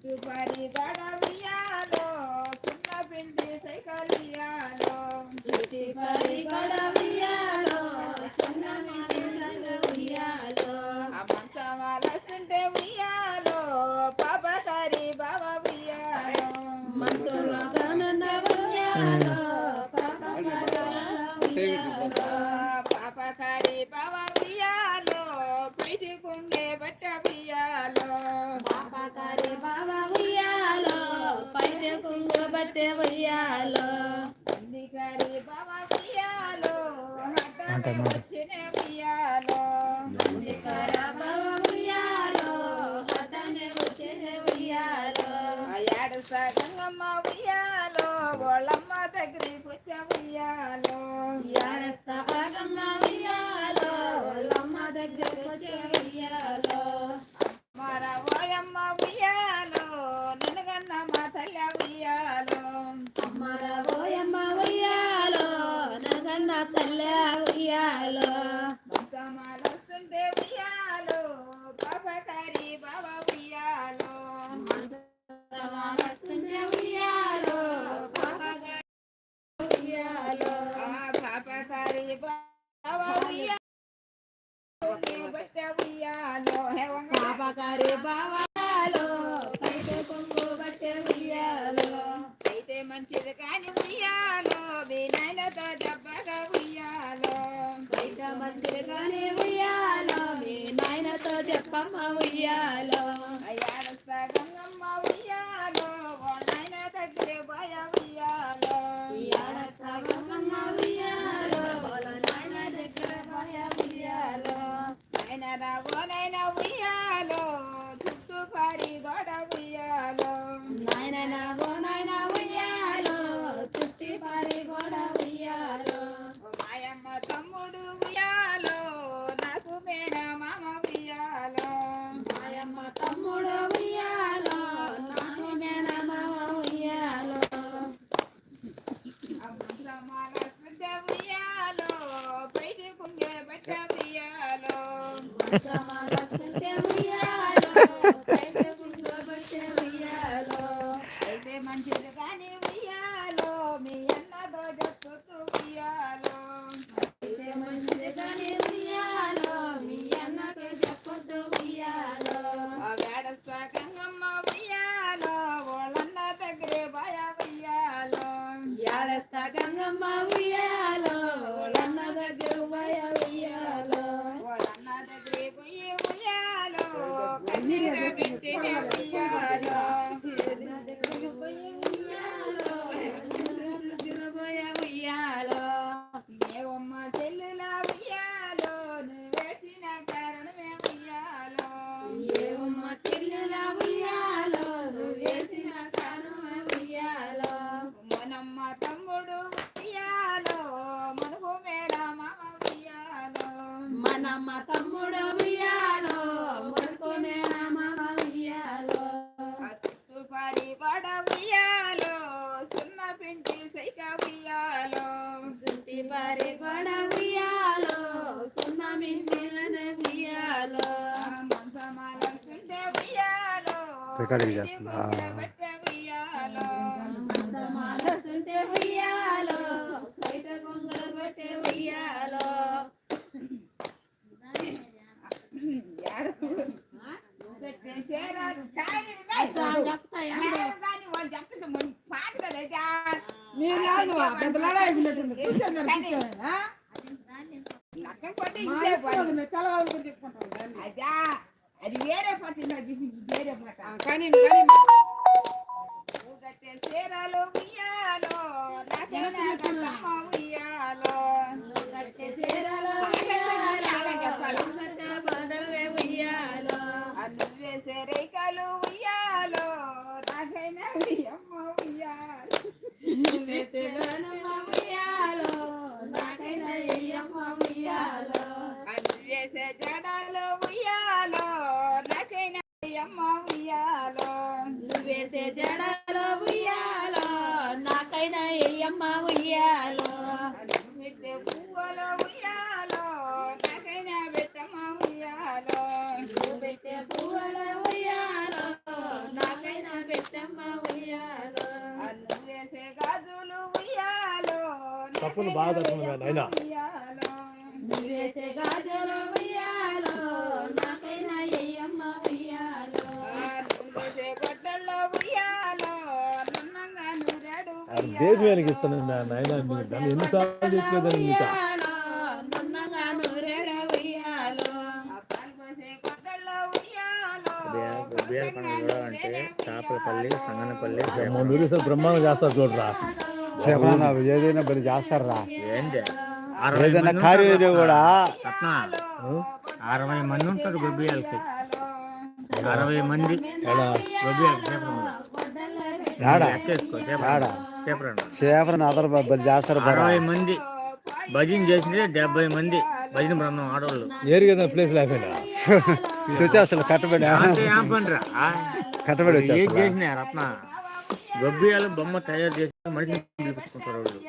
సుపారి గడ ఉయ్యాలో చిన్న పిండి సైకల్ ఉయ్యాలో ఆ. మంచమాలస్తుంటే ఉయ్యాలో పాపకారి బావ ఉయ్యాలో పాపకారి బట్టే వయ్యాలో బావ ఉయ్యాలో ఉయ్యాలో బావాలో కొంగు ఉయ్యాలో. అయితే మంచిది కాని ఉయ్యాలో మీ నాయనతో దెబ్బగా ఉయ్యాలో. మంచిగానే ఉయ్యాలో మీ నాయనతో చెప్పమ్మ ఉయ్యాలో. అయ్యా గంగమ్మ గంగమ్మ ఉయ్యాలో వాళ్ళన్న దగ్గర ఉయ్య ఉయ్యాలో. వాళ్ళన్న దగ్గరే పోయి ఉయ్యాలో కన్నీరు పెట్టిన ఉయ్యాలో. ఉయ్యాలో. ఏవమ్మ చెల్లుల సున్న పిండి సైక ఉయ్యాలో సుత్తి పారి గొడ ఉయ్యాలో సున్న మించిన ఉయ్యాలో ఆ. మంచమాలకుంటే ఉయ్యాలో రికార్డింగ్ చేస్తున్నా? బట్టే ఉయ్యాలో మాలస్తుంటే ఉయ్యాలో బయట కొంగలు పట్టే ఉయ్యాలో నేను కాదు పెద్దలాడే అయినట్టుంది కూర్చోండి కూర్చోండి. తెలవాలని చెప్పుకుంటాం. అదా అది వేరే పట్టింది అది వేరే పట్ట కానీ చీరలు. వేసే జడలు ఉయ్యాలో నాకైనా అమ్మ ఉయ్యాలో. నువ్వేసే జడలు ఉయ్యాలో నాకైనా అమ్మ ఉయ్యాలో. పెట్టే పువ్వులు ఉయ్యాలో నాకైనా పెట్టమ్మ ఉయ్యాలో. నువ్వు పెట్టే పువ్వులు ఉయ్యాలో నాకైనా పెట్టమ్మ ఉయ్యాలో. నువ్వేసే గాజులు ఉయ్యాలో తప్పులు బాగా తప్పులు అయినా ఉయ్యాలో పాల్పోసే గొడ్డల్లో ఉయ్యాలో బియ్యాల పండుగ చూడాలంటే చేపలపల్లి సంగనపల్లి మూడు రోజులు బ్రహ్మాండం చేస్తారు చూడరా. ఏదైనా బలి చేస్తారా? ఏంటి ఏదైనా కార్యం కూడా? అరవై మంది ఉంటారు గొబ్బియాలకి అరవై మంది. గొబ్బియాలకి చేపల చేపలను అదరు బలి చేస్తారు అరవై మంది భజన చేసింది డెబ్బై మంది భజన బృందం ఆడవాళ్ళు. ఏరిగా ప్లేస్ లేకపోయినా వచ్చేస్తారు కట్టబడి. అంటే ఏం పనిరా? కట్టబడి ఏం చేసిన రత్న? గొబ్బియాలు బొమ్మ తయారు చేసి మనిషిని పిలుపుకుంటారు వాళ్ళు.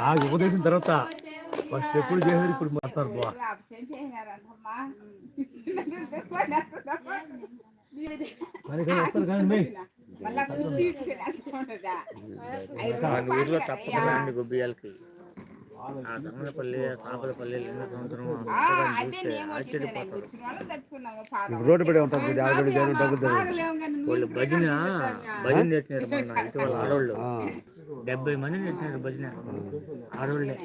నాకు ఉపదేశం తర్వాత ఫస్ట్ ఎప్పుడు చేసేది ఇప్పుడు మాట్లాడు బా ఊర్లో? తప్పకుండా రండి గొబ్బియాలకి ఆ సంగనపల్లి సాపలపల్లి లింగ సంవత్సరం ఆశ్చర్యపోతారు. రోడ్డు పడి ఉంటుంది ఆవిడ జరుగు డబ్బులు జరుగు ఆగలేము కానీ వాళ్ళు భజన భజన చేసినారు మొన్న ఇటు వాళ్ళ ఆడవాళ్ళు. డెబ్బై మంది చేసినారు భజన ఆడవాళ్ళే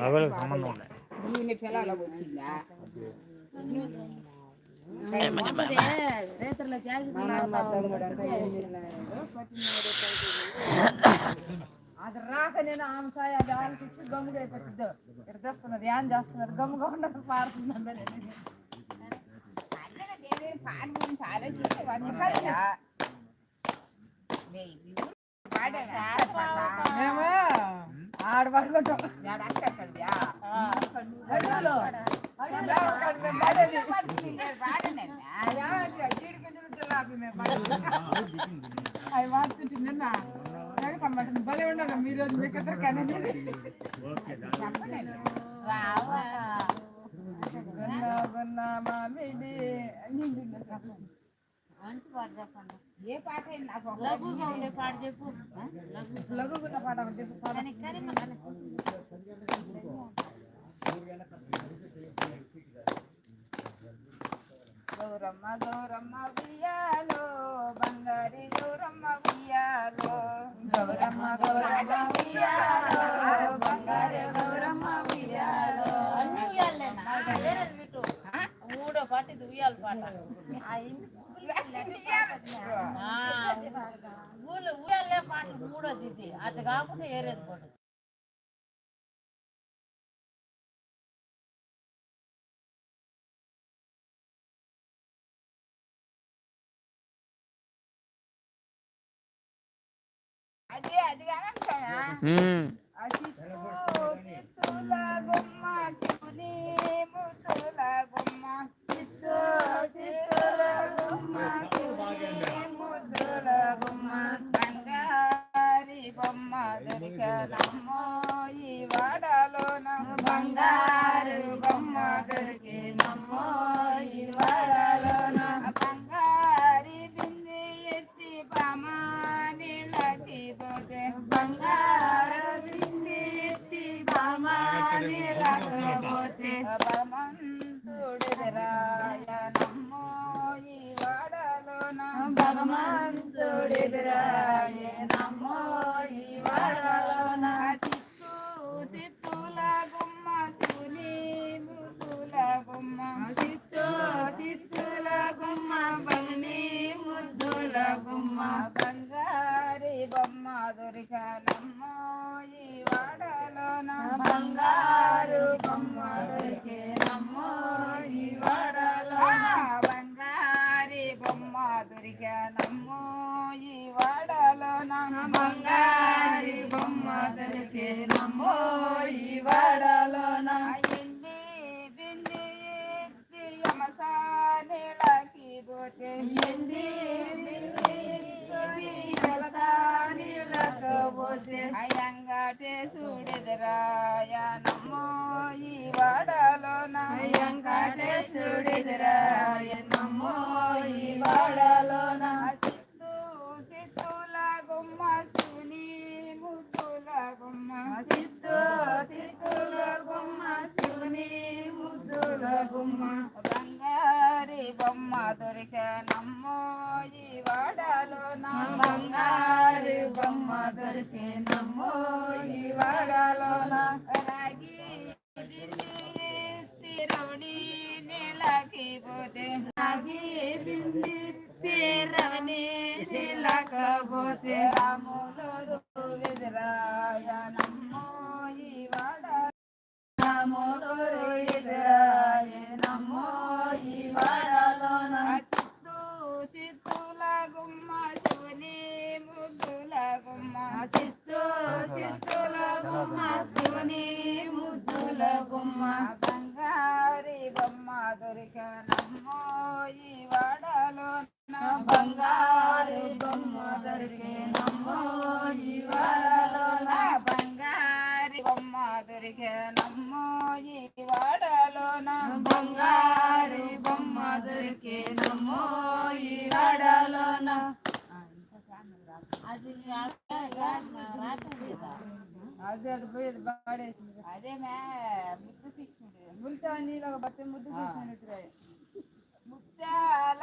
మగవాళ్ళకి సంబంధం ఉండే ఈయన పిల్లలకు వచ్చిందా రైతుల జాగ్రత్త అది రాక నేను ఆమె సాయి అది ఆలోచించి గమ్ముగా అయిపోతుంది ఇక్కడ తెస్తున్నది ఏం చేస్తున్నారు గమ్ముగా ఉండదు పారుతుంది అన్నగా దేని పాన్ గురించి ఆలోచించి వచ్చా మేము ఆడ ఏ పాట అయినా నాకు ఒక లఘుగా ఉండే పాట చెప్పు. లఘుగున్న పాట చెప్పు, పాట. గౌరమ్మ గౌరమ్మ ఉయ్యాలో బంగారి గౌరమ్మ ఉయ్యాలో. గౌరమ్మ గౌరమ్మ ఉయ్యాలో, బంగారు గౌరమ్మ ఉయ్యాలో. అన్ని పెట్టు మూడో పాట ఇది ఉయ్యాల పాట. ఊళ్ళో ఉయ్యాలే పాట మూడోది ఇది అది కాకుండా ఏరేది పాట అదే అది కాదంటా ఉమ్. అసిత్తు తిత్తుల గుమ్మ చిపుని ముత్తుల గుమ్మ చిత్తు తిత్తుల గుమ్మ చిపుని ముత్తుల గుమ్మ బంగారి ఈ వాడలోన బంగారు బొమ్మ దొరికినమ్మో ఈ వాడలోన బంగారు బింది ఎత్తి బామానిళ్ళకి పోతే భగవంతుడి రాయనమ్మో ఈ వాడలోన చిత్తు చిత్తుల గుమ్మ చివుని మృతుల గుమ్మ చిత్తు చిత్తుల గుమ్మ బని ముద్దుల గుమ్మ బంగారి బొమ్మ దొరికనమ్మో ఈ వాడలోన బంగారు చిత్తూ చిత్తూల గుమ్మ శివుని ముద్దుల గుమ్మ బంగారి బొమ్మ దొరికనమ్మో ఈ వాడలో నా బంగారి బొమ్మ దొరికినమ్మో ఈ వాడలో నా రాగి బింది నీళ్ళకి పోతే రాగి బింది తిరవణి నీళ్ళకపోతే రాములు గుమ్మ శివుని ముద్దుల గుమ్మ చిత్తూ చిత్తుల గుమ్మ శివుని ముద్దుల గుమ్మ బంగారి బొమ్మ దొరికనమ్మో ఈ వాడలో బంగారి బొమ్మ దొరికేనమ్మో ఈ వాడలో బంగారి దొరికేనమ్మో ఈ వాడలో బంగారి బొమ్మ దొరికేనమ్మో ఈ వాడలో అది అదే అది పోయేది పాడేసింది. అదే మే ముద్దు కృష్ణుడు ముల్తా నీళ్ళ బట్టి ముద్దు చేసినట్టు ముత్యాల